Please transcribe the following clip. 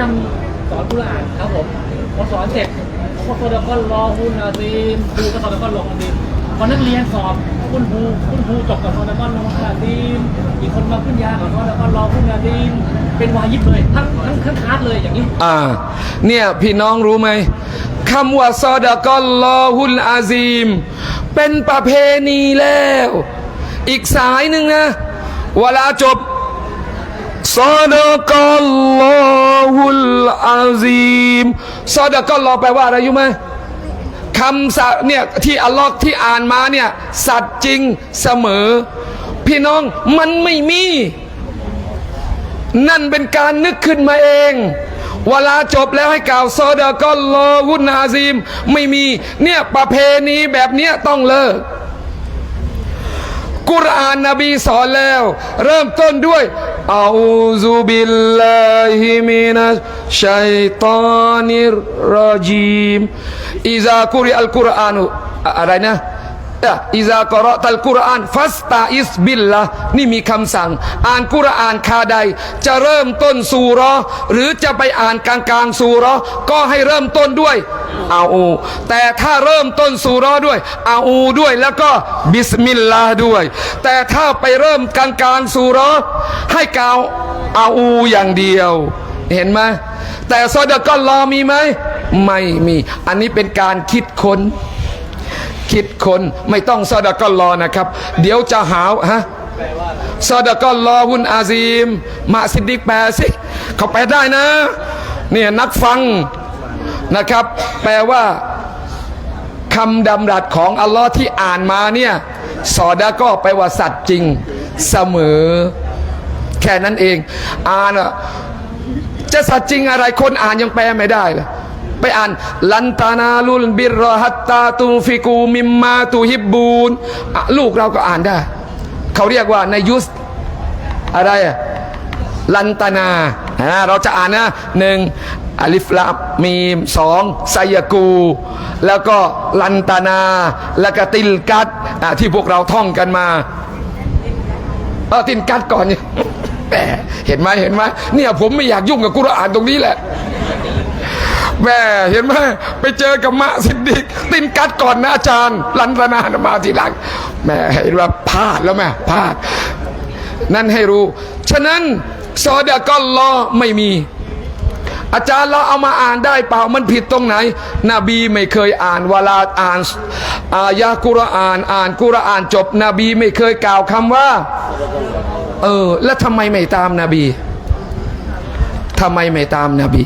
นำสอนกุรอานครับผมพอสอนเสร็จผมก็โซดาก็รอหุ่นอาซีมครูก็โซดาก็ลงอาซีมพอนักเรียนสอบคุณครูคุณครูจบกับโซดาก็ลงอาซีมอีกคนมาขึ้นยากับโซดาก็รอหุ่นอาซีมเป็นวายิบเลยทั้งทั้งทั้งคลาสเลยอย่างนี้อ่า เนี่ยพี่น้องรู้ไหมคำว่าซอดะกอลลอฮุลอาซีม เป็นประเพณีแล้ว อีกสายหนึ่งนะเวลาจบ ซอดะกอลลอฮุลอาซีมซอดะกอลลอแปลว่าอะไรอยู่ไหมคำสัเนี่ยที่อัลลอฮ์ที่อ่านมาเนี่ยสัตว์จริงเสมอ พี่น้องมันไม่มี นั่นเป็นการนึกขึ้นมาเอง เวลาจบแล้วให้กล่าวซอดะก็รอวุนอาซีม ไม่มีเนี่ยประเพณีแบบเนี้ยต้องเลิกกุรอานนบีสอนแล้ว เริ่มต้นด้วย อาซูบิลลาฮิมินัชชัยตานิรรจีมอิซากุริอัลกุรอานุอะอะไรนะอะอิซากรอตัลกุรอานฟัสตาอิสบิลละนี่มีคำสั่ง อ่านกุรอานคาใด จะเริ่มต้นสูรอหรือจะไปอ่านกลางกลางๆสูรอก็ให้เริ่มต้นด้วย อาอู แต่ถ้าเริ่มต้นสูเรอด้วยอาอูด้วยแล้วก็บิสมิลลาห์ด้วย แต่ถ้าไปเริ่มกลางกลางสูเรอให้กล่าวอาอูอย่างเดียว เห็นไหมแต่ซอดะก็รอมีไหมไม่มี อันนี้เป็นการคิดค้นคิดคนไม่ต้องซาดะก็รอนะครับ เดี๋ยวจะหาวฮะซาดะก็รอหุนอาซีม มาสิดดิกแปลสิเขาแปลได้นะ เนี่ยนักฟัง นะครับ แปลว่าคำดำรัสของอัลลอฮ์ที่อ่านมาเนี่ยซอดะก็แปว่าสัตว์จริงเสมอ แค่นั้นเอง อ่านจะสัตว์จริงอะไรคนอ่านยังแปลไม่ได้เลยไปอ่านลันตานาลุลบิรอฮัตตาตูฟิกูมิมมาตูฮิบบูนลูกเราก็อ่านได้ เขาเรียกว่าในยุสอะไรลันตานาเราจะอ่านนะหนึ่ง อลิฟลามีมสองไซยากู แล้วก็ลันตานา แล้วก็ติลกัดอะที่พวกเราท่องกันมาเออตินกัดก่อนเนี่ยแหมเห็นไหมเห็นไหมเนี่ยผมไม่อยากยุ่งกับกุรอานตรงนี้แหละแหม่เห็นไหมไปเจอกับมะสิดดิกตินกัดก่อนนะอาจารย์ ลันตนานมาทีหลังแหม่เห็นว่าพลาดแล้วแม่พลาด นั่นให้รู้ ฉะนั้นซอดะก็รอไม่มี อาจารย์เราเอามาอ่านได้เปล่ามันผิดตรงไหน นบีไม่เคยอ่านเวลาอ่านอายะกุรอาน อ่านกุรอานจบ นบีไม่เคยกล่าวคำว่า เออ แล้วทำไมไม่ตามนาบีทำไมไม่ตามนาบี